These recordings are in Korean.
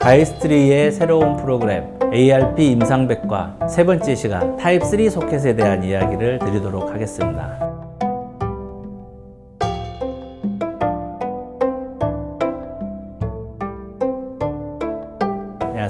가이스트리의 새로운 프로그램 ARP 임상백과 세 번째 시간 타입 3 소켓에 대한 이야기를 드리도록 하겠습니다.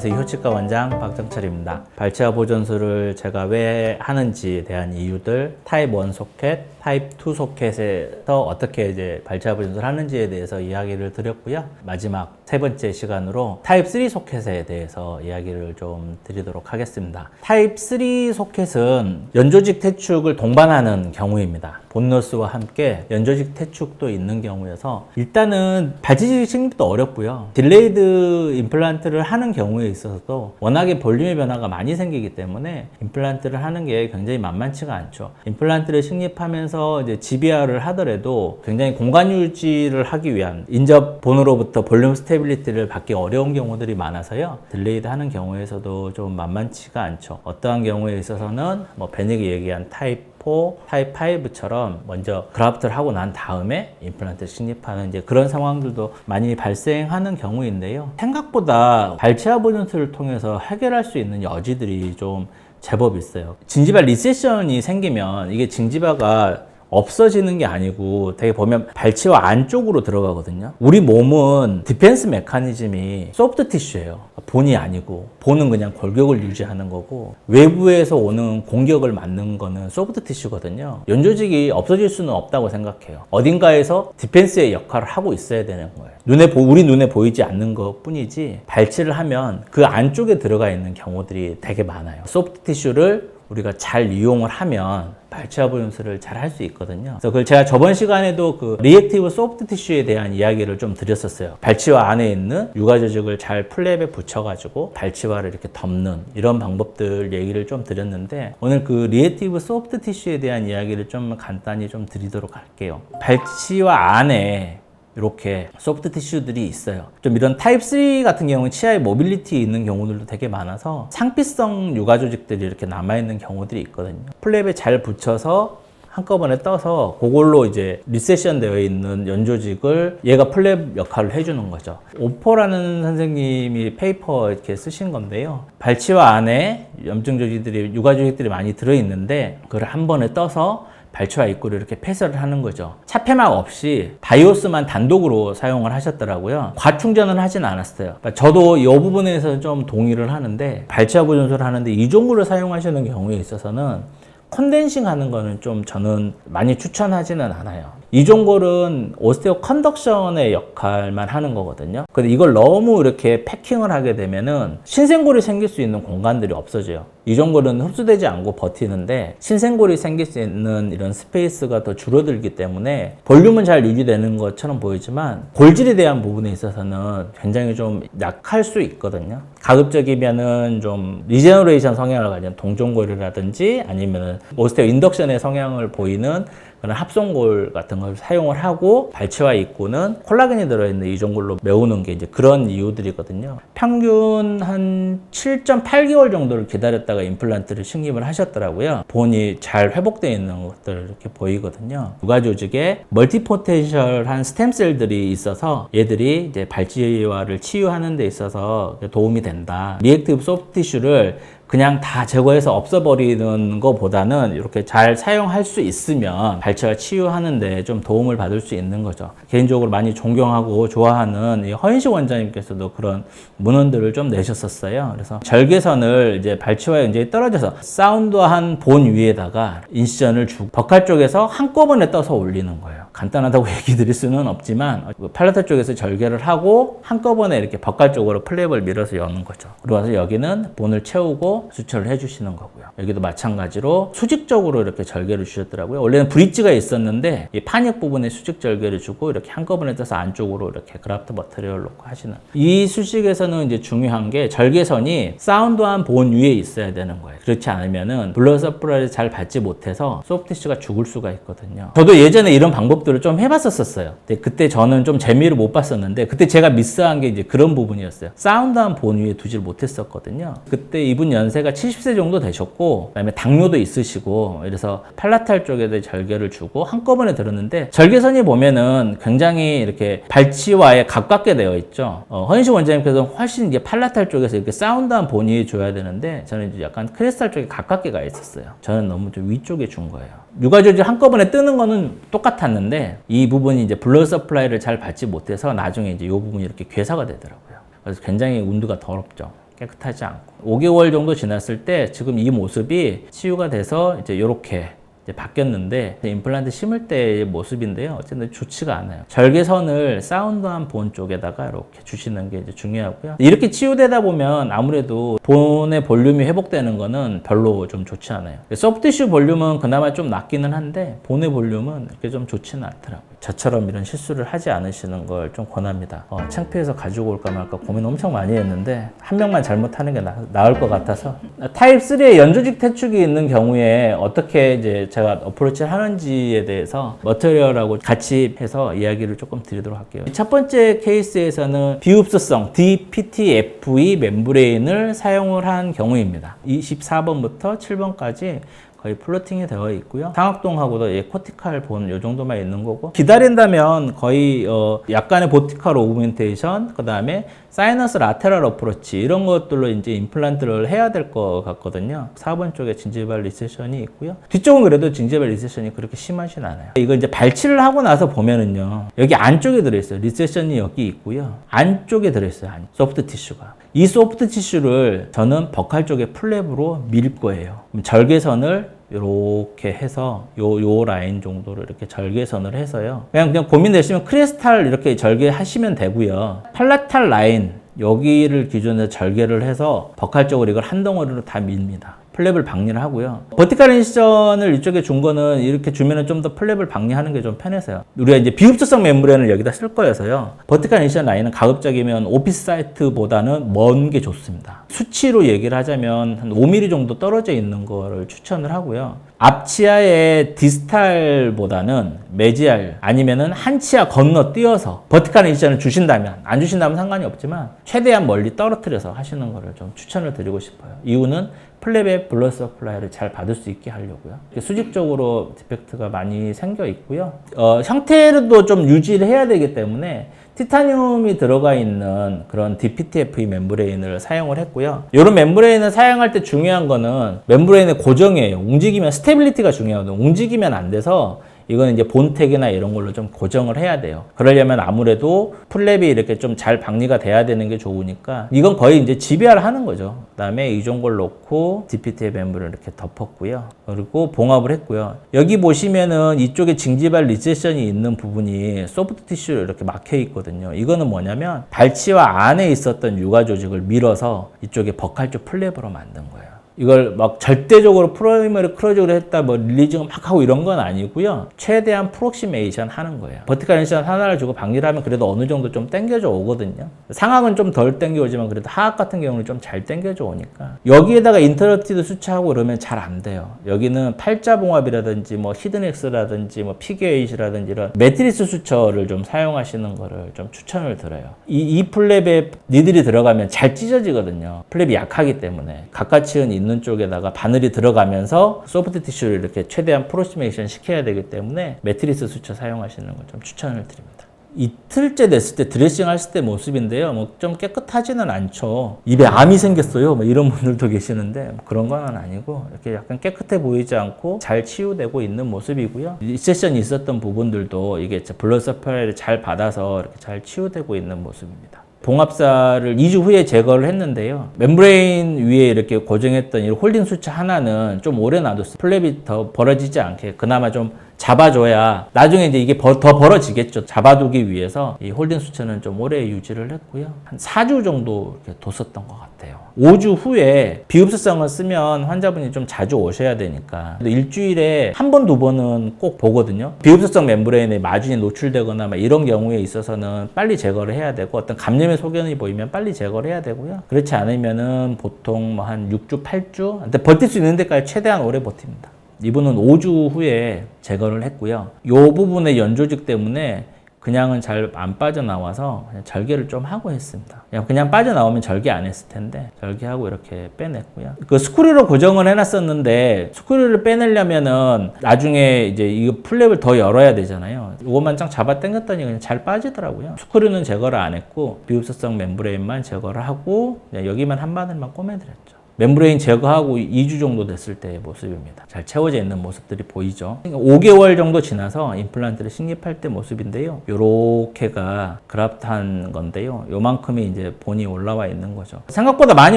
안녕하세요. 효치과 원장 박정철입니다. 발치와 보존술을 제가 왜 하는지에 대한 이유들, 타입 1 소켓, 타입 2 소켓에서 어떻게 이제 발치와 보존술을 하는지에 대해서 이야기를 드렸고요. 마지막 세 번째 시간으로 타입 3 소켓에 대해서 이야기를 좀 드리도록 하겠습니다. 타입 3 소켓은 연조직 퇴축을 동반하는 경우입니다. 본너스와 함께 연조직 퇴축도 있는 경우여서 일단은 발치직 식립도 어렵고요. 딜레이드 임플란트를 하는 경우에 있어서도 워낙에 볼륨의 변화가 많이 생기기 때문에 임플란트를 하는 게 굉장히 만만치가 않죠. 임플란트를 식립하면서 이제 GBR을 하더라도 굉장히 공간 유지를 하기 위한 인접 본으로부터 볼륨 스테빌리티를 받기 어려운 경우들이 많아서요. 딜레이드 하는 경우에서도 좀 만만치가 않죠. 어떠한 경우에 있어서는 뭐 베닉이 얘기한 타입 4, 타입 5처럼 먼저 그라프트를 하고 난 다음에 임플란트 식립하는 이제 그런 상황들도 많이 발생하는 경우인데요. 생각보다 발치아 보존술을 통해서 해결할 수 있는 여지들이 좀 제법 있어요. 진지바 리세션이 생기면 이게 징지바가 없어지는 게 아니고 되게 보면 발치와 안쪽으로 들어가거든요. 우리 몸은 디펜스 메커니즘이 소프트 티슈예요. 본이 아니고 본은 그냥 골격을 유지하는 거고 외부에서 오는 공격을 맞는 거는 소프트 티슈거든요. 연조직이 없어질 수는 없다고 생각해요. 어딘가에서 디펜스의 역할을 하고 있어야 되는 거예요. 눈에 보, 우리 눈에 보이지 않는 것 뿐이지 발치를 하면 그 안쪽에 들어가 있는 경우들이 되게 많아요. 소프트 티슈를 우리가 잘 이용을 하면 발치와 보존술을 잘 할 수 있거든요. 그래서 그걸 제가 저번 시간에도 그 리액티브 소프트 티슈에 대한 이야기를 좀 드렸었어요. 발치와 안에 있는 육아 조직을 잘 플랩에 붙여가지고 발치와를 이렇게 덮는 이런 방법들 얘기를 좀 드렸는데 오늘 그 리액티브 소프트 티슈에 대한 이야기를 좀 간단히 좀 드리도록 할게요. 발치와 안에 이렇게 소프트 티슈들이 있어요. 좀 이런 타입 3 같은 경우는 치아에 모빌리티 있는 경우들도 되게 많아서 상피성 육아 조직들이 이렇게 남아 있는 경우들이 있거든요. 플랩에 잘 붙여서 한꺼번에 떠서 그걸로 이제 리세션 되어 있는 연조직을 얘가 플랩 역할을 해주는 거죠. 오퍼라는 선생님이 페이퍼 이렇게 쓰신 건데요. 발치와 안에 염증 조직들이 육아 조직들이 많이 들어 있는데 그걸 한 번에 떠서 발치와 입구를 이렇게 폐쇄를 하는 거죠. 차폐막 없이 바이오스만 단독으로 사용을 하셨더라고요. 과충전을 하진 않았어요. 그러니까 저도 이 부분에서 좀 동의를 하는데 발치와 보존술을 하는데 이 종류를 사용하시는 경우에 있어서는 컨덴싱 하는 거는 좀 저는 많이 추천하지는 않아요. 이종골은 오스테오 컨덕션의 역할만 하는 거거든요. 근데 이걸 너무 이렇게 패킹을 하게 되면은 신생골이 생길 수 있는 공간들이 없어져요. 이종골은 흡수되지 않고 버티는데 신생골이 생길 수 있는 이런 스페이스가 더 줄어들기 때문에 볼륨은 잘 유지되는 것처럼 보이지만 골질에 대한 부분에 있어서는 굉장히 좀 약할 수 있거든요. 가급적이면은 좀 리제너레이션 성향을 가진 동종골이라든지 아니면은 오스테오 인덕션의 성향을 보이는 그런 합성골 같은 걸 사용을 하고 발치와 입구는 콜라겐이 들어있는 이종골로 메우는 게 이제 그런 이유들이거든요. 평균 한 7.8개월 정도를 기다렸다가 임플란트를 식립을 하셨더라고요. 본이 잘 회복되어 있는 것들 이렇게 보이거든요. 육아 조직에 멀티포텐셜한 스템셀들이 있어서 얘들이 이제 발치와를 치유하는 데 있어서 도움이 된다. 리액티브 소프트 티슈를 그냥 다 제거해서 없애버리는 것보다는 이렇게 잘 사용할 수 있으면 발치와 치유하는데 좀 도움을 받을 수 있는 거죠. 개인적으로 많이 존경하고 좋아하는 이 허인식 원장님께서도 그런 문헌들을 좀 내셨었어요. 그래서 절개선을 이제 발치와 이제 떨어져서 사운드한 본 위에다가 인시전을 주고 버칼 쪽에서 한꺼번에 떠서 올리는 거예요. 간단하다고 얘기 드릴 수는 없지만 팔라타 쪽에서 절개를 하고 한꺼번에 이렇게 버칼 쪽으로 플랩을 밀어서 여는 거죠. 그리고 와서 여기는 본을 채우고 수철을 해주시는 거고요. 여기도 마찬가지로 수직적으로 이렇게 절개를 주셨더라고요. 원래는 브릿지가 있었는데 이 판역 부분에 수직 절개를 주고 이렇게 한꺼번에 떠서 안쪽으로 이렇게 그라프트 머터리얼 놓고 하시는 이 수식에서는 이제 중요한 게 절개선이 사운드한 본 위에 있어야 되는 거예요. 그렇지 않으면은 블러 서프라이를 잘 받지 못해서 소프티슈가 죽을 수가 있거든요. 저도 예전에 이런 방법들 것들을 좀 해봤었었어요. 근데 그때 저는 좀 재미를 못 봤었는데 그때 제가 미스한 게 이제 그런 부분이었어요. 사운드한 본 위에 두질 못했었거든요. 그때 이분 연 세가 70세 정도 되셨고 그다음에 당뇨도 있으시고 그래서 팔라탈 쪽에도 절개를 주고 한꺼번에 들었는데 절개선이 보면은 굉장히 이렇게 발치와에 가깝게 되어 있죠. 어, 허인식 원장님께서는 훨씬 이제 팔라탈 쪽에서 이렇게 사운드한 본이 줘야 되는데 저는 이제 약간 크리스탈 쪽에 가깝게 가 있었어요. 저는 너무 좀 위쪽에 준 거예요. 육아조직 한꺼번에 뜨는 거는 똑같았는데 이 부분이 이제 블러 서플라이를 잘 받지 못해서 나중에 이제 이 부분이 이렇게 괴사가 되더라고요. 그래서 굉장히 운드가 더럽죠. 깨끗하지 않고 5개월 정도 지났을 때 지금 이 모습이 치유가 돼서 이제 이렇게 이제 바뀌었는데 임플란트 심을 때의 모습인데요. 어쨌든 좋지가 않아요. 절개선을 사운드한 본 쪽에다가 이렇게 주시는 게 이제 중요하고요. 이렇게 치유되다 보면 아무래도 본의 볼륨이 회복되는 거는 별로 좀 좋지 않아요. 소프트슈 볼륨은 그나마 좀 낫기는 한데 본의 볼륨은 그렇게 좀 좋지는 않더라고요. 저처럼 이런 실수를 하지 않으시는 걸 좀 권합니다. 어, 창피해서 가지고 올까 말까 고민 엄청 많이 했는데 한 명만 잘못하는 게 나, 나을 것 같아서 타입 3의 연조직 태축이 있는 경우에 어떻게 이제 제가 어프로치를 하는지에 대해서 머터리얼하고 같이 해서 이야기를 조금 드리도록 할게요. 첫 번째 케이스에서는 비흡수성 DPTFE 멤브레인을 사용을 한 경우입니다. 24번부터 7번까지 거의 플로팅이 되어 있고요. 상악동하고도 예, 코티칼 본 요 정도만 있는 거고 기다린다면 거의 어, 약간의 보티칼 오그멘테이션 그 다음에 사이너스 라테랄 어프로치 이런 것들로 이제 임플란트를 해야 될 것 같거든요. 4번 쪽에 진지발 리세션이 있고요. 뒤쪽은 그래도 진지발 리세션이 그렇게 심하진 않아요. 이거 이제 발치를 하고 나서 보면은요. 여기 안쪽에 들어있어요. 리세션이 여기 있고요. 안쪽에 들어있어요. 안- 소프트 티슈가. 이 소프트 티슈를 저는 버칼 쪽에 플랩으로 밀 거예요. 절개선을 이렇게 해서 요, 요 라인 정도로 이렇게 절개선을 해서요. 그냥, 그냥 고민되시면 크리스탈 이렇게 절개하시면 되고요. 팔라탈 라인, 여기를 기준으로 절개를 해서 버칼 쪽으로 이걸 한 덩어리로 다 밉니다. 플랩을 박리를 하고요. 버티칼 인시전을 이쪽에 준 거는 이렇게 주면은 좀 더 플랩을 박리하는 게 좀 편해서요. 우리가 이제 비흡수성 멤브레인을 여기다 쓸 거여서요. 버티칼 인시전 라인은 가급적이면 오피스 사이트보다는 먼 게 좋습니다. 수치로 얘기를 하자면 한 5mm 정도 떨어져 있는 거를 추천을 하고요. 앞치아의 디스탈보다는 메지알 아니면은 한 치아 건너 뛰어서 버티칼 인시전을 주신다면 안 주신다면 상관이 없지만 최대한 멀리 떨어뜨려서 하시는 거를 좀 추천을 드리고 싶어요. 이유는 플랩의 블러드 서플라이를 잘 받을 수 있게 하려고요. 수직적으로 디펙트가 많이 생겨 있고요. 어, 형태도 좀 유지를 해야 되기 때문에 티타늄이 들어가 있는 그런 DPTFE 멤브레인을 사용을 했고요. 이런 멤브레인을 사용할 때 중요한 거는 멤브레인의 고정이에요. 움직이면 스테빌리티가 중요하거든요. 움직이면 안 돼서 이거는 이제 본텍이나 이런 걸로 좀 고정을 해야 돼요. 그러려면 아무래도 플랩이 이렇게 좀 잘 박리가 돼야 되는 게 좋으니까 이건 거의 이제 GBR 하는 거죠. 그다음에 이종걸 놓고 DPT의 멤브를 이렇게 덮었고요. 그리고 봉합을 했고요. 여기 보시면은 이쪽에 징지발 리세션이 있는 부분이 소프트 티슈로 이렇게 막혀 있거든요. 이거는 뭐냐면 발치와 안에 있었던 육아 조직을 밀어서 이쪽에 버칼 쪽 플랩으로 만든 거예요. 이걸 막 절대적으로 프라이머리 크로직으로 했다 뭐 릴리징을 막 하고 이런 건 아니고요. 최대한 프록시메이션 하는 거예요. 버티칼 인션 하나를 주고 방리를 하면 그래도 어느 정도 좀 땡겨져 오거든요. 상악은 좀 덜 땡겨 오지만 그래도 하악 같은 경우는 좀 잘 땡겨져 오니까 여기에다가 인터러티드 수치하고 그러면 잘 안 돼요. 여기는 팔자 봉합이라든지 뭐 히든엑스라든지 뭐 피겨에잇이라든지 이런 매트리스 수처를 좀 사용하시는 거를 좀 추천을 드려요. 이, 이 플랩에 니들이 들어가면 잘 찢어지거든요. 플랩이 약하기 때문에 가까치은 있는 쪽에다가 바늘이 들어가면서 소프트 티슈를 이렇게 최대한 프로시메이션 시켜야 되기 때문에 매트리스 수처 사용하시는 걸 좀 추천을 드립니다. 이틀째 됐을 때 드레싱 했을 때 모습인데요. 뭐 좀 깨끗하지는 않죠. 입에 암이 생겼어요. 뭐 이런 분들도 계시는데 뭐 그런 건 아니고 이렇게 약간 깨끗해 보이지 않고 잘 치유되고 있는 모습이고요. 리세션이 있었던 부분들도 이게 서플라이를 잘 받아서 이렇게 잘 치유되고 있는 모습입니다. 봉합사를 2주 후에 제거를 했는데요. 멤브레인 위에 이렇게 고정했던 이 홀딩 수치 하나는 좀 오래 놔뒀어요. 플랩이 더 벌어지지 않게 그나마 좀 잡아줘야 나중에 이제 이게 버- 더 벌어지겠죠. 잡아두기 위해서 이 홀딩 수치는 좀 오래 유지를 했고요. 한 4주 정도 뒀었던 것 같아요. 5주 후에 비흡수성을 쓰면 환자분이 좀 자주 오셔야 되니까 일주일에 한 번, 두 번은 꼭 보거든요. 비흡수성 멤브레인에 마진이 노출되거나 막 이런 경우에 있어서는 빨리 제거를 해야 되고 어떤 감염의 소견이 보이면 빨리 제거를 해야 되고요. 그렇지 않으면은 보통 뭐 한 6주, 8주 근데 버틸 수 있는 데까지 최대한 오래 버팁니다. 이분은 5주 후에 제거를 했고요. 이 부분의 연조직 때문에 그냥은 잘 안 빠져나와서 그냥 절개를 좀 하고 했습니다. 그냥, 그냥 빠져나오면 절개 안 했을 텐데 절개하고 이렇게 빼냈고요. 그 스크류로 고정을 해놨었는데 스크류를 빼내려면은 나중에 이제 이거 플랩을 더 열어야 되잖아요. 이것만 쫙 잡아 당겼더니 그냥 잘 빠지더라고요. 스크류는 제거를 안 했고 비흡수성 멤브레인만 제거를 하고 여기만 한 바늘만 꼬매드렸죠. 멤브레인 제거하고 2주 정도 됐을 때의 모습입니다. 잘 채워져 있는 모습들이 보이죠. 5개월 정도 지나서 임플란트를 식립할 때 모습인데요. 요렇게가 그랍탄 건데요. 요만큼이 이제 본이 올라와 있는 거죠. 생각보다 많이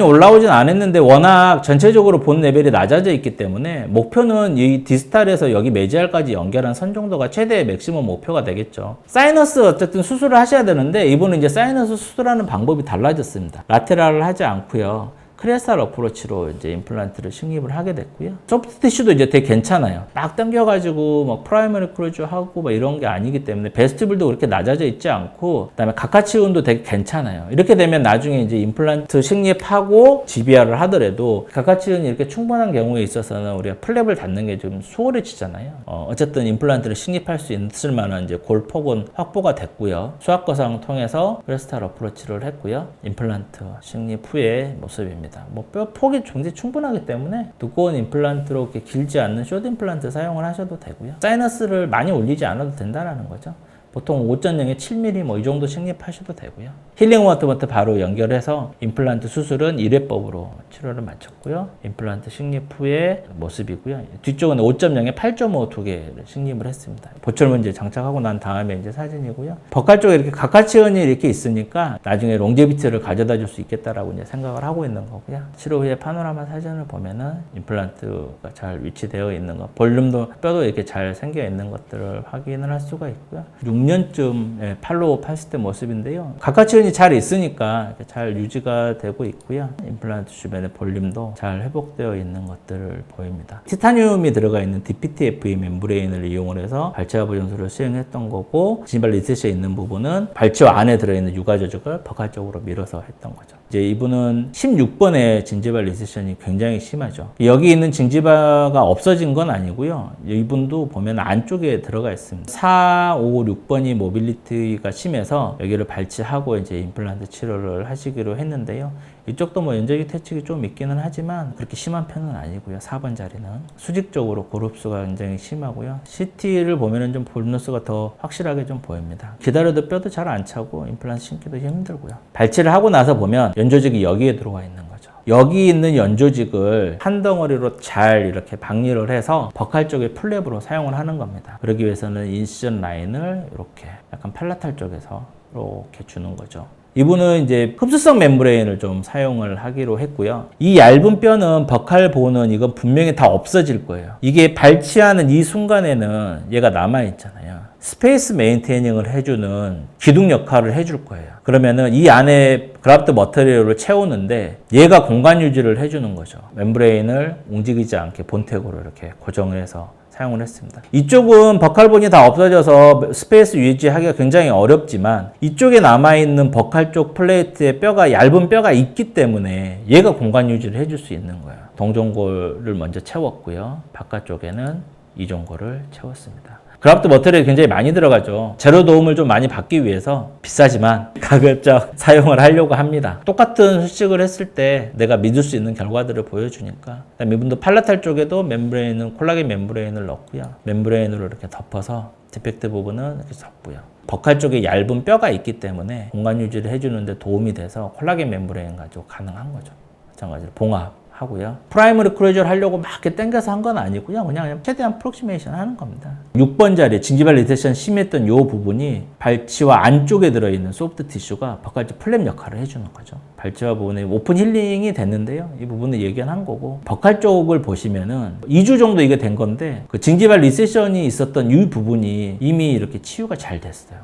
올라오진 않았는데 워낙 전체적으로 본 레벨이 낮아져 있기 때문에 목표는 이 디스탈에서 여기 메지알까지 연결한 선 정도가 최대의 맥시멈 목표가 되겠죠. 사이너스 어쨌든 수술을 하셔야 되는데 이분은 이제 사이너스 수술하는 방법이 달라졌습니다. 라테랄을 하지 않고요. 크레스탈 어프로치로 이제 임플란트를 식립을 하게 됐고요. 소프트 티슈도 이제 되게 괜찮아요. 막 당겨가지고 막 프라이머리 크루즈 하고 막 이런 게 아니기 때문에 베스티블도 그렇게 낮아져 있지 않고 그다음에 가카치운도 되게 괜찮아요. 이렇게 되면 나중에 이제 임플란트 식립하고 GBR을 하더라도 가카치운이 이렇게 충분한 경우에 있어서는 우리가 플랩을 닫는 게 좀 수월해지잖아요. 어, 어쨌든 임플란트를 식립할 수 있을 만한 이제 골폭은 확보가 됐고요. 수학 거상 통해서 크레스탈 어프로치를 했고요. 임플란트 식립 후의 모습입니다. 뭐 뼈 폭이 굉장히 충분하기 때문에 두꺼운 임플란트로 이렇게 길지 않는 숏 임플란트 사용을 하셔도 되고요. 사이너스를 많이 올리지 않아도 된다는 거죠. 보통 5.0에 7mm 뭐 이 정도 식립하셔도 되고요. 힐링 워터부터 바로 연결해서 임플란트 수술은 1회법으로 치료를 마쳤고요. 임플란트 식립 후의 모습이고요. 뒤쪽은 5.0에 8.5 두 개를 식립을 했습니다. 보철문 이제 장착하고 난 다음에 이제 사진이고요. 버칼 쪽에 이렇게 가까치원이 이렇게 있으니까 나중에 롱제비티를 가져다 줄 수 있겠다라고 이제 생각을 하고 있는 거고요. 치료 후에 파노라마 사진을 보면은 임플란트가 잘 위치되어 있는 것, 볼륨도 뼈도 이렇게 잘 생겨 있는 것들을 확인을 할 수가 있고요. 6년쯤 예, 팔로우 했을 때 모습인데요. 가까치원이 잘 있으니까 잘 유지가 되고 있고요. 임플란트 주변의 볼륨도 잘 회복되어 있는 것들을 보입니다. 티타늄이 들어가 있는 DPTFE 멤브레인을 이용을 해서 발치와 보존술을 수행했던 거고 진발 리셋에 있는 부분은 발치와 안에 들어있는 유가 조직을 버칼 쪽으로 밀어서 했던 거죠. 이제 이분은 16번의 진지발 리세션이 굉장히 심하죠. 여기 있는 진지바가 없어진 건 아니고요. 이분도 보면 안쪽에 들어가 있습니다. 4, 5, 6번이 모빌리티가 심해서 여기를 발치하고 이제 임플란트 치료를 하시기로 했는데요. 이쪽도 뭐 연적이 퇴직이 좀 있기는 하지만 그렇게 심한 편은 아니고요. 4번 자리는 수직적으로 고릅수가 굉장히 심하고요. CT를 보면은 좀 볼너스가 더 확실하게 좀 보입니다. 기다려도 뼈도 잘 안 차고 임플란트 심기도 힘들고요. 발치를 하고 나서 보면 연조직이 여기에 들어와 있는 거죠. 여기 있는 연조직을 한 덩어리로 잘 이렇게 박리를 해서 버칼 쪽의 플랩으로 사용을 하는 겁니다. 그러기 위해서는 인시전 라인을 이렇게 약간 팔라탈 쪽에서 이렇게 주는 거죠. 이분은 이제 흡수성 멤브레인을 좀 사용을 하기로 했고요. 이 얇은 뼈는 버칼 보는 이건 분명히 다 없어질 거예요. 이게 발치하는 이 순간에는 얘가 남아있잖아요. 스페이스 메인테이닝을 해주는 기둥 역할을 해줄 거예요. 그러면은 이 안에 그라프트 머터리얼을 채우는데 얘가 공간 유지를 해주는 거죠. 멤브레인을 움직이지 않게 본태고로 이렇게 고정해서 사용을 했습니다. 이쪽은 버칼본이 다 없어져서 스페이스 유지하기가 굉장히 어렵지만 이쪽에 남아있는 버칼 쪽 플레이트에 뼈가 얇은 뼈가 있기 때문에 얘가 공간 유지를 해줄 수 있는 거예요. 동종골을 먼저 채웠고요. 바깥쪽에는 이종골을 채웠습니다. 그라프트 머털이 굉장히 많이 들어가죠. 재료 도움을 좀 많이 받기 위해서 비싸지만 가급적 사용을 하려고 합니다. 똑같은 수식을 했을 때 내가 믿을 수 있는 결과들을 보여주니까 이분도 팔라탈 쪽에도 멤브레인은 콜라겐 멤브레인을 넣고요. 멤브레인으로 이렇게 덮어서 디펙트 부분은 이렇게 덮고요. 버칼 쪽에 얇은 뼈가 있기 때문에 공간 유지를 해주는데 도움이 돼서 콜라겐 멤브레인 가지고 가능한 거죠. 마찬가지로 봉합, 하고요. 프라이머리 크루저를 하려고 막 땡겨서 한 건 아니고요. 그냥 최대한 프록시메이션 하는 겁니다. 6번 자리에 진지발 리테션 심했던 이 부분이 발치와 안쪽에 들어있는 소프트 티슈가 바깥쪽 플랩 역할을 해주는 거죠. 발치와 부분에 오픈 힐링이 됐는데요. 이 부분을 예견한 거고 버칼 쪽을 보시면은 2주 정도 이게 된 건데 그 징지발 리세션이 있었던 이 부분이 이미 이렇게 치유가 잘 됐어요.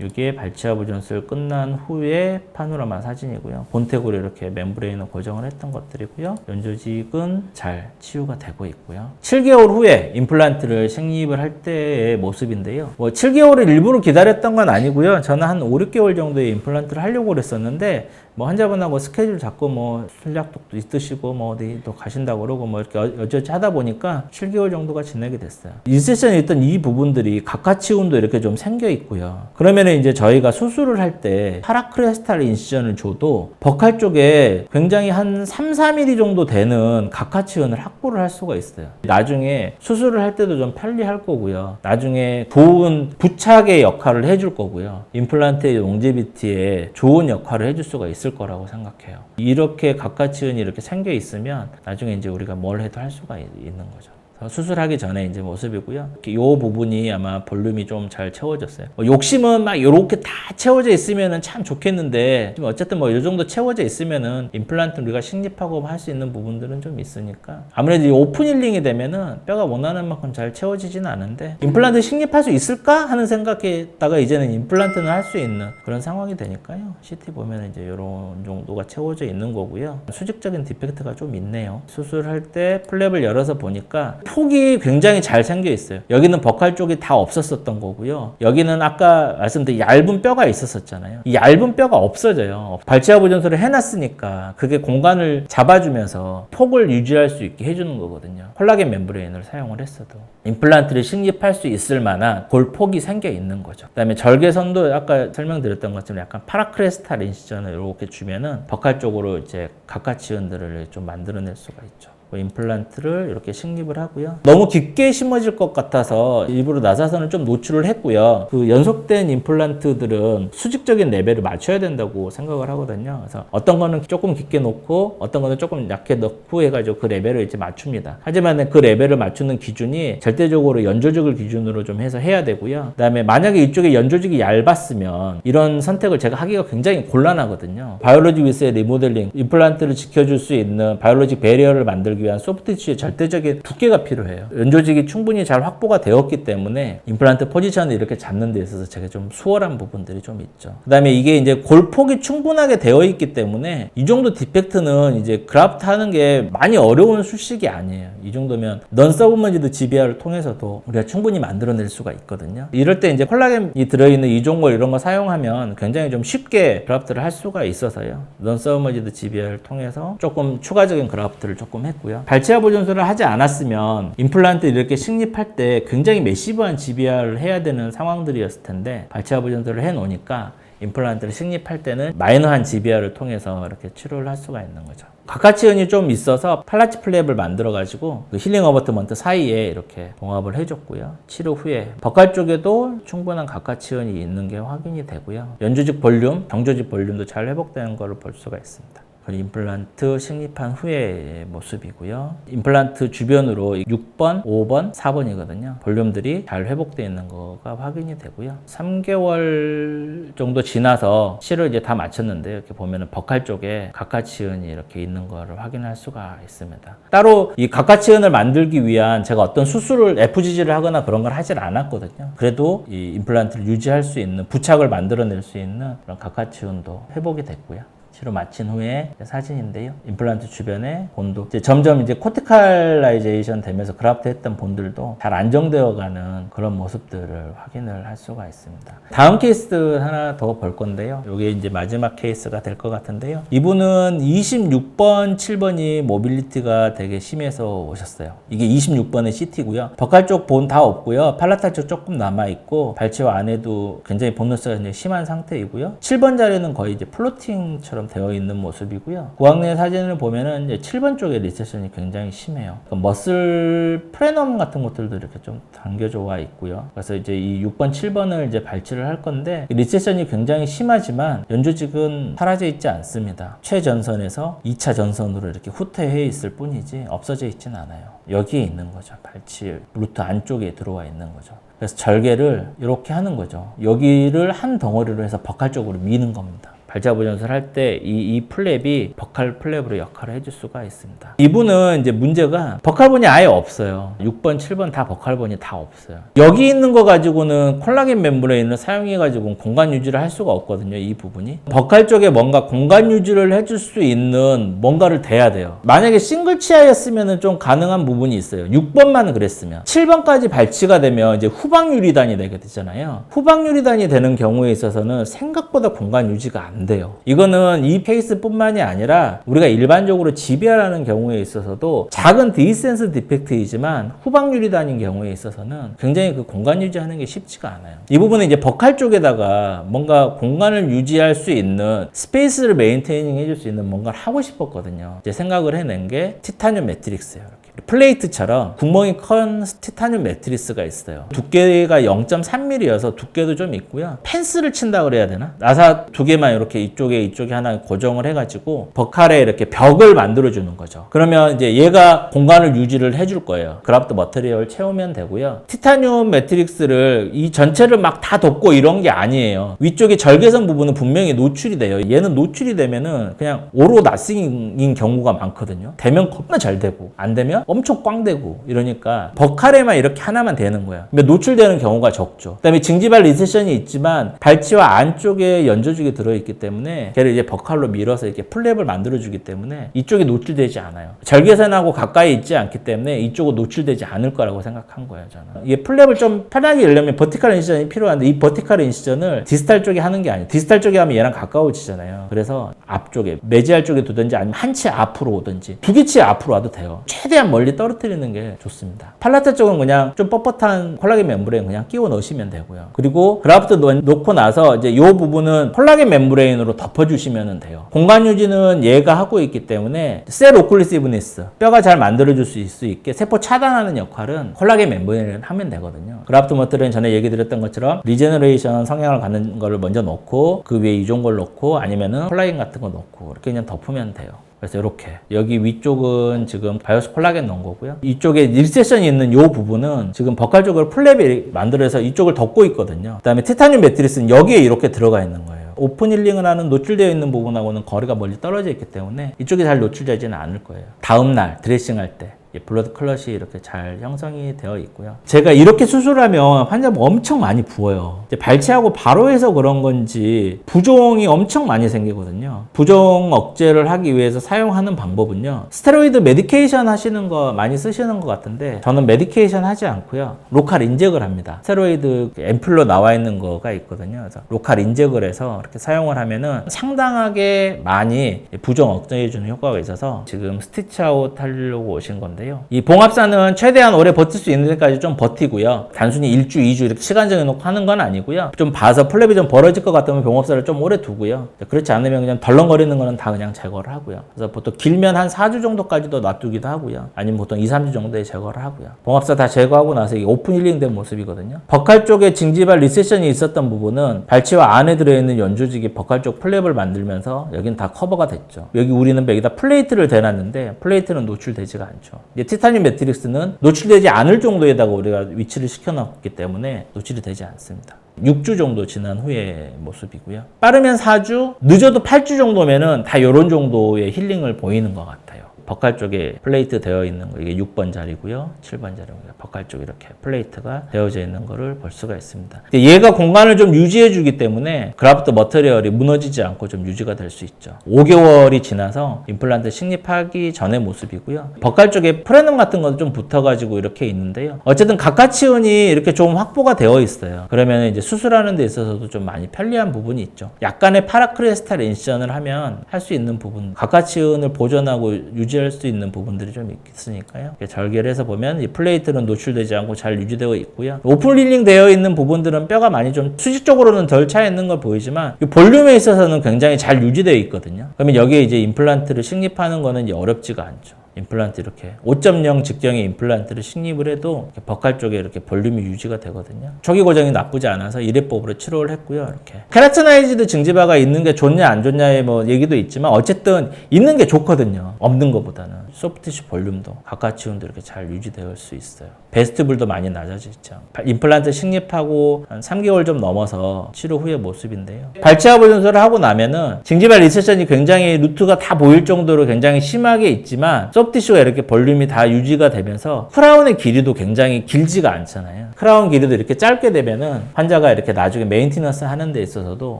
이게 발치아 보존술 끝난 후에 파노라마 사진이고요. 본텍으로 이렇게 멤브레인을 고정을 했던 것들이고요. 연조직은 잘 치유가 되고 있고요. 7개월 후에 임플란트를 생립을 할 때의 모습인데요. 뭐 7개월을 일부러 기다렸던 건 아니고요. 저는 한 5, 6개월 정도의 임플란트를 하려고 그랬었는데 뭐 환자분하고 스케줄 잡고 뭐 술약독도 있으시고 뭐 어디 또 가신다고 그러고 뭐 이렇게 어- 여전히 하다 보니까 7개월 정도가 지나게 됐어요. 인세션에 있던 이 부분들이 각하치운도 이렇게 좀 생겨 있고요. 그러면 이제 저희가 수술을 할 때 파라크레스탈 인시전을 줘도 버칼 쪽에 굉장히 한 3, 4mm 정도 되는 각하치운을 확보를 할 수가 있어요. 나중에 수술을 할 때도 좀 편리할 거고요. 나중에 좋은 부착의 역할을 해줄 거고요. 임플란트의 롱제비티에 좋은 역할을 해줄 수가 있을 거라고 생각해요. 이렇게 각가치은이 이렇게 생겨 있으면 나중에 이제 우리가 뭘 해도 할 수가 있- 있는 거죠. 그래서 수술하기 전에 이제 모습이고요. 이 부분이 아마 볼륨이 좀 잘 채워졌어요. 뭐 욕심은 막 이렇게 다 채워져 있으면은 참 좋겠는데 어쨌든 뭐 이 정도 채워져 있으면은 임플란트 우리가 식립하고 할 수 있는 부분들은 좀 있으니까 아무래도 이 오픈 힐링이 되면은 뼈가 원하는 만큼 잘 채워지지는 않은데 임플란트 식립할 수 있을까 하는 생각했다가 이제는 임플란트는 할 수 있는 그런 상황이 되니까요. CT 보면 이제 이런 정도가 채워져 있는 거고요. 수직적인 디펙트가 좀 있네요. 수술할 때 플랩을 열어서 보니까 폭이 굉장히 잘 생겨 있어요. 여기는 버칼 쪽이 다 없었었던 거고요. 여기는 아까 말씀드린 얇은 뼈가 있었었잖아요. 이 얇은 뼈가 없어져요. 발치아 보존소를 해놨으니까 그게 공간을 잡아주면서 폭을 유지할 수 있게 해주는 거거든요. 콜라겐 멤브레인을 사용을 했어도 임플란트를 식립할 수 있을 만한 골폭이 생겨 있는 거죠. 그다음에 절개선도 아까 설명드렸던 것처럼 약간 파라크레스탈 인시전을 이렇게 주면은 버칼 쪽으로 이제 각가치은들을 좀 만들어낼 수가 있죠. 그 임플란트를 이렇게 식립을 하고요. 너무 깊게 심어질 것 같아서 일부러 나사선을 좀 노출을 했고요. 그 연속된 임플란트들은 수직적인 레벨을 맞춰야 된다고 생각을 하거든요. 그래서 어떤 거는 조금 깊게 놓고 어떤 거는 조금 약게 넣고 해가지고 그 레벨을 이제 맞춥니다. 하지만 그 레벨을 맞추는 기준이 절대적으로 연조직을 기준으로 좀 해서 해야 되고요. 그다음에 만약에 이쪽에 연조직이 얇았으면 이런 선택을 제가 하기가 굉장히 곤란하거든요. 바이올로직 위스의 리모델링, 임플란트를 지켜줄 수 있는 바이올로직 베리어를 만들기 위한 소프트 티슈의 절대적인 두께가 필요해요. 연조직이 충분히 잘 확보가 되었기 때문에 임플란트 포지션을 이렇게 잡는 데 있어서 제가 좀 수월한 부분들이 좀 있죠. 그 다음에 이게 이제 골폭이 충분하게 되어 있기 때문에 이 정도 디펙트는 이제 그라프트 하는 게 많이 어려운 수식이 아니에요. 이 정도면 넌 서브머지드 GBR을 통해서도 우리가 충분히 만들어낼 수가 있거든요. 이럴 때 이제 콜라겐이 들어있는 이종골 이런 거 사용하면 굉장히 좀 쉽게 그라프트를 할 수가 있어서요. 넌 서브머지드 GBR을 통해서 조금 추가적인 그라프트를 조금 했고 요. 발치아 보존술을 하지 않았으면 임플란트 이렇게 식립할 때 굉장히 매시브한 GBR을 해야 되는 상황들이었을 텐데 발치아 보존술을 해 놓으니까 임플란트를 식립할 때는 마이너한 GBR을 통해서 이렇게 치료를 할 수가 있는 거죠. 각하치은이 좀 있어서 팔라치 플랩을 만들어 가지고 그 힐링 어버트먼트 사이에 이렇게 봉합을 해줬고요. 치료 후에 버칼 쪽에도 충분한 각하치은이 있는 게 확인이 되고요. 연조직 볼륨, 경조직 볼륨도 잘 회복되는 것을 볼 수가 있습니다. 그리고 임플란트 식립한 후의 모습이고요. 임플란트 주변으로 6번, 5번, 4번이거든요. 볼륨들이 잘 회복되어 있는 거가 확인이 되고요. 3개월 정도 지나서 실을 이제 다 마쳤는데 이렇게 보면은 버칼 쪽에 각가치은이 이렇게 있는 거를 확인할 수가 있습니다. 따로 이 각가치은을 만들기 위한 제가 어떤 수술을 FGG를 하거나 그런 걸 하질 않았거든요. 그래도 이 임플란트를 유지할 수 있는 부착을 만들어낼 수 있는 그런 각가치은도 회복이 됐고요. 치료 마친 후에 사진인데요. 임플란트 주변에 본도 이제 점점 이제 코티칼라이제이션 되면서 그라프트 했던 본들도 잘 안정되어 가는 그런 모습들을 확인을 할 수가 있습니다. 다음 케이스 하나 더 볼 건데요. 이게 이제 마지막 케이스가 될 것 같은데요. 이분은 26번, 7번이 모빌리티가 되게 심해서 오셨어요. 이게 26번의 CT고요. 버칼 쪽본 다 없고요. 팔라탈 쪽 조금 남아 있고 발치와 안에도 굉장히 본노스가 굉장히 심한 상태이고요. 7번 자리는 거의 이제 플로팅처럼 되어 있는 모습이고요. 고학내 사진을 보면은 이제 7번 쪽에 리세션이 굉장히 심해요. 그러니까 머슬 프레넘 같은 것들도 이렇게 좀 당겨져 와 있고요. 그래서 이제 이 6번, 7번을 이제 발치를 할 건데 리세션이 굉장히 심하지만 연조직은 사라져 있지 않습니다. 최전선에서 2차 전선으로 이렇게 후퇴해 있을 뿐이지 없어져 있진 않아요. 여기에 있는 거죠. 발치 루트 안쪽에 들어와 있는 거죠. 그래서 절개를 이렇게 하는 거죠. 여기를 한 덩어리로 해서 버칼 쪽으로 미는 겁니다. 발자 보존술 할 때 이 이 플랩이 버칼 플랩으로 역할을 해줄 수가 있습니다. 이분은 이제 문제가 버칼본이 아예 없어요. 6번, 7번 다 버칼본이 다 없어요. 여기 있는 거 가지고는 콜라겐 멤브레인을 사용해 가지고 공간 유지를 할 수가 없거든요. 이 부분이 버칼 쪽에 뭔가 공간 유지를 해줄 수 있는 뭔가를 대야 돼요. 만약에 싱글 치아였으면 좀 가능한 부분이 있어요. 6번만 그랬으면 7번까지 발치가 되면 이제 후방 유리단이 되게 되잖아요. 후방 유리단이 되는 경우에 있어서는 생각보다 공간 유지가 안 돼요. 이거는 이 케이스뿐만이 아니라 우리가 일반적으로 지비아라는 경우에 있어서도 작은 디센스 디펙트이지만 후방 유리단인 경우에 있어서는 굉장히 그 공간 유지하는 게 쉽지가 않아요. 이 부분은 이제 버칼 쪽에다가 뭔가 공간을 유지할 수 있는 스페이스를 메인테이닝 해줄 수 있는 뭔가를 하고 싶었거든요. 이제 생각을 해낸 게 티타늄 매트릭스예요. 플레이트처럼 구멍이 큰 티타늄 매트리스가 있어요. 두께가 0.3mm여서 두께도 좀 있고요. 펜스를 친다 그래야 되나? 나사 두 개만 이렇게 이쪽에 이쪽에 하나 고정을 해가지고 버칼에 이렇게 벽을 만들어 주는 거죠. 그러면 이제 얘가 공간을 유지를 해줄 거예요. 그라프트 머터리얼 채우면 되고요. 티타늄 매트릭스를 이 전체를 막 다 덮고 이런 게 아니에요. 위쪽에 절개선 부분은 분명히 노출이 돼요. 얘는 노출이 되면은 그냥 오로 나싱인 경우가 많거든요. 되면 겁나 잘 되고 안 되면 엄청 꽝 되고 이러니까 버칼에만 이렇게 하나만 되는 거야. 근데 노출되는 경우가 적죠. 그다음에 징지발 리세션이 있지만 발치와 안쪽에 연조죽이 들어있기 때문에 걔를 이제 버칼로 밀어서 이렇게 플랩을 만들어주기 때문에 이쪽이 노출되지 않아요. 절개선하고 가까이 있지 않기 때문에 이쪽은 노출되지 않을 거라고 생각한 거예요. 저는 이게 플랩을 좀 편하게 열려면 버티컬 인시전이 필요한데 이 버티컬 인시전을 디스탈 쪽에 하는 게 아니에요. 디스탈 쪽에 하면 얘랑 가까워지잖아요. 그래서 앞쪽에 매지알 쪽에 두든지 아니면 한 치 앞으로 오든지 두 개 치 앞으로 와도 돼요. 최대한 멀리 떨어뜨리는 게 좋습니다. 팔라테 쪽은 그냥 좀 뻣뻣한 콜라겐 멤브레인 그냥 끼워 넣으시면 되고요. 그리고 그라프트 놓- 놓고 나서 이제 이 부분은 콜라겐 멤브레인으로 덮어주시면 돼요. 공간 유지는 얘가 하고 있기 때문에 셀 오클리시브니스 뼈가 잘 만들어줄 수 있- 수 있게 세포 차단하는 역할은 콜라겐 멤브레인을 하면 되거든요. 그라프트 머틀은 전에 얘기 드렸던 것처럼 리제너레이션 성향을 갖는 거를 먼저 넣고 그 위에 이종걸 넣고 아니면은 콜라겐 같은 거 넣고 이렇게 그냥 덮으면 돼요. 그래서 이렇게 여기 위쪽은 지금 바이오스 콜라겐 넣은 거고요. 이쪽에 리세션이 있는 이 부분은 지금 버칼 쪽으로 플랩이 만들어서 이쪽을 덮고 있거든요. 그다음에 티타늄 매트리스는 여기에 이렇게 들어가 있는 거예요. 오픈 힐링을 하는 노출되어 있는 부분하고는 거리가 멀리 떨어져 있기 때문에 이쪽이 잘 노출되지는 않을 거예요. 다음 날 드레싱 할 때. 이 블러드 클럿이 이렇게 잘 형성이 되어 있고요. 제가 이렇게 수술하면 환자분 엄청 많이 부어요. 발치하고 바로 해서 그런 건지 부종이 엄청 많이 생기거든요. 부종 억제를 하기 위해서 사용하는 방법은요. 스테로이드 메디케이션 하시는 거 많이 쓰시는 것 같은데 저는 메디케이션 하지 않고요. 로컬 인젝을 합니다. 스테로이드 앰플로 나와 있는 거가 있거든요. 그래서 로컬 인젝을 해서 이렇게 사용을 하면은 상당하게 많이 부종 억제해 주는 효과가 있어서 지금 스티치 아웃 하려고 오신 건데 요. 이 봉합사는 최대한 오래 버틸 수 있는 데까지 좀 버티고요. 단순히 일주, 이주 이렇게 시간 정해놓고 하는 건 아니고요. 좀 봐서 플랩이 좀 벌어질 것 같으면 봉합사를 좀 오래 두고요. 그렇지 않으면 그냥 덜렁거리는 거는 다 그냥 제거를 하고요. 그래서 보통 길면 한 4주 정도까지도 놔두기도 하고요. 아니면 보통 2, 3주 정도에 제거를 하고요. 봉합사 다 제거하고 나서 이게 오픈 힐링된 모습이거든요. 버칼 쪽에 징지발 리세션이 있었던 부분은 발치와 안에 들어있는 연조직이 버칼 쪽 플랩을 만들면서 여긴 다 커버가 됐죠. 여기 우리는 여기다 플레이트를 대놨는데 플레이트는 노출되지가 않죠. 이제 티타늄 매트릭스는 노출되지 않을 정도에다가 우리가 위치를 시켜놨기 때문에 노출이 되지 않습니다. 6주 정도 지난 후의 모습이고요. 빠르면 4주, 늦어도 8주 정도면은 다 이런 정도의 힐링을 보이는 것 같아요. 버칼 쪽에 플레이트 되어 있는 거 이게 6번 자리고요. 7번 자리고요. 버칼 쪽 이렇게 플레이트가 되어져 있는 거를 볼 수가 있습니다. 얘가 공간을 좀 유지해 주기 때문에 그라프트 머터리얼이 무너지지 않고 좀 유지가 될 수 있죠. 5개월이 지나서 임플란트 식립하기 전의 모습이고요. 버칼 쪽에 프레넘 같은 것도 좀 붙어 가지고 이렇게 있는데요. 어쨌든 각가치은이 이렇게 좀 확보가 되어 있어요. 그러면 이제 수술하는 데 있어서도 좀 많이 편리한 부분이 있죠. 약간의 파라크레스탈 인시전을 하면 할 수 있는 부분, 각가치은을 보존하고 유지 할 수 있는 부분들이 좀 있으니까요. 절개를 해서 보면 이 플레이트는 노출되지 않고 잘 유지되어 있고요. 오픈 릴링 되어 있는 부분들은 뼈가 많이 좀 수직적으로는 덜 차 있는 걸 보이지만 이 볼륨에 있어서는 굉장히 잘 유지되어 있거든요. 그러면 여기에 이제 임플란트를 식립하는 거는 어렵지가 않죠. 임플란트 이렇게 5.0 직경의 임플란트를 식립을 해도 버칼 쪽에 이렇게 볼륨이 유지가 되거든요. 초기 고정이 나쁘지 않아서 일회법으로 치료를 했고요. 이렇게 케라티나이즈드 증지바가 있는 게 좋냐 안 좋냐의 뭐 얘기도 있지만 어쨌든 있는 게 좋거든요. 없는 것보다는 소프티슈 볼륨도 가까 치움도 이렇게 잘 유지될 수 있어요. 베스트블도 많이 낮아지죠. 임플란트 식립하고 한 3개월 좀 넘어서 치료 후의 모습인데요. 발치아 보존술을 하고 나면은 징지발 리세션이 굉장히 루트가 다 보일 정도로 굉장히 심하게 있지만 소프티슈가 이렇게 볼륨이 다 유지가 되면서 크라운의 길이도 굉장히 길지가 않잖아요. 크라운 길이도 이렇게 짧게 되면은 환자가 이렇게 나중에 메인티너스 하는 데 있어서도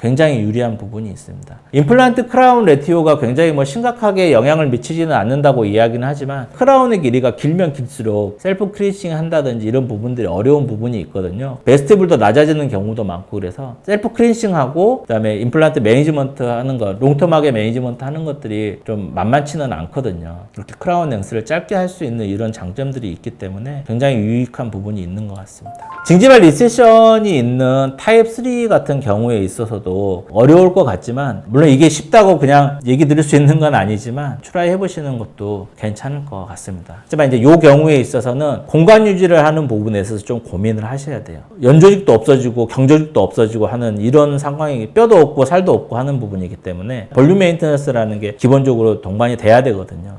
굉장히 유리한 부분이 있습니다. 임플란트 크라운 레티오가 굉장히 뭐 심각하게 영향을 미치지는 않는다고 이야기는 하지만 크라운의 길이가 길면 길수록 셀프 크리싱 한다든지 이런 부분들이 어려운 부분이 있거든요. 베스티블도 낮아지는 경우도 많고 그래서 셀프 크리싱하고 그다음에 임플란트 매니지먼트 하는 것, 롱텀하게 매니지먼트 하는 것들이 좀 만만치는 않거든요. 이렇게 크라운 랭스를 짧게 할 수 있는 이런 장점들이 있기 때문에 굉장히 유익한 부분이 있는 것 같습니다. 징지발 리세션이 있는 타입 3 같은 경우에 있어서도 어려울 것 같지만 물론 이게 쉽다고 그냥 얘기 드릴 수 있는 건 아니지만 트라이 해보시는 것도 괜찮을 것 같습니다. 하지만 이제 이 경우에 있어서는 공간 유지를 하는 부분에 있어서 좀 고민을 하셔야 돼요. 연조직도 없어지고 경조직도 없어지고 하는 이런 상황이 뼈도 없고 살도 없고 하는 부분이기 때문에 볼륨 메인테너스라는 게 기본적으로 동반이 돼야 되거든요.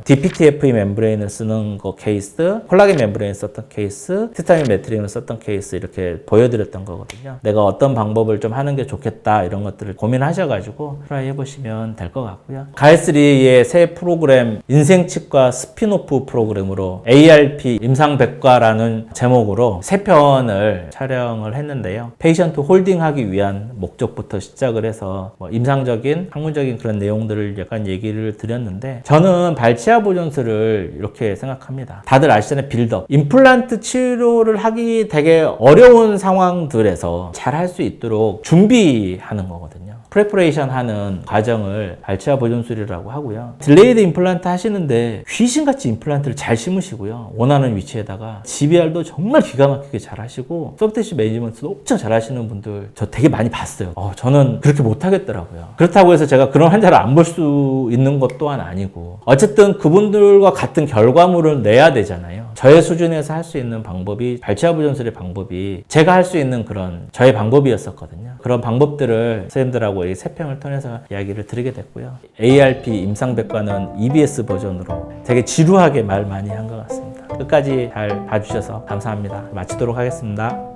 DPTFE 멤브레인을 쓰는 거 케이스, 콜라겐 멤브레인 썼던 케이스, 티타늄 메트린을 썼던 케이스 이렇게 보여드렸던 거거든요. 내가 어떤 방법을 좀 하는 게 좋겠다 이런 것들을 고민하셔가지고 트라이 해보시면 될 것 같고요. 가이스리의 새 프로그램 인생칩과 스피노프 프로그램으로 ARP 임상백과라는 제목으로 세 편을 촬영을 했는데요. 페이션트 홀딩하기 위한 목적부터 시작을 해서 뭐 임상적인 학문적인 그런 내용들을 약간 얘기를 드렸는데 저는 발치아 보존술을 이렇게 생각합니다. 다들 아시잖아요. 빌드업. 임플란트 치료를 하기 되게 어려운 상황들에서 잘 할 수 있도록 준비하는 거거든요. 프레퍼레이션 하는 과정을 발치아 보존술이라고 하고요. 딜레이드 임플란트 하시는데 귀신같이 임플란트를 잘 심으시고요. 원하는 위치에다가 GBR도 정말 기가 막히게 잘 하시고 소프트시 매니지먼트도 엄청 잘 하시는 분들 저 되게 많이 봤어요. 어, 저는 그렇게 못 하겠더라고요. 그렇다고 해서 제가 그런 환자를 안 볼 수 있는 것 또한 아니고 어쨌든 그분들과 같은 결과물을 내야 되잖아요. 저의 수준에서 할 수 있는 방법이 발치아 보존술의 방법이 제가 할 수 있는 그런 저의 방법이었었거든요. 그런 방법들을 선생님들하고 이 세 편을 통해서 이야기를 드리게 됐고요. ARP 임상백과는 EBS 버전으로 되게 지루하게 말 많이 한 것 같습니다. 끝까지 잘 봐주셔서 감사합니다. 마치도록 하겠습니다.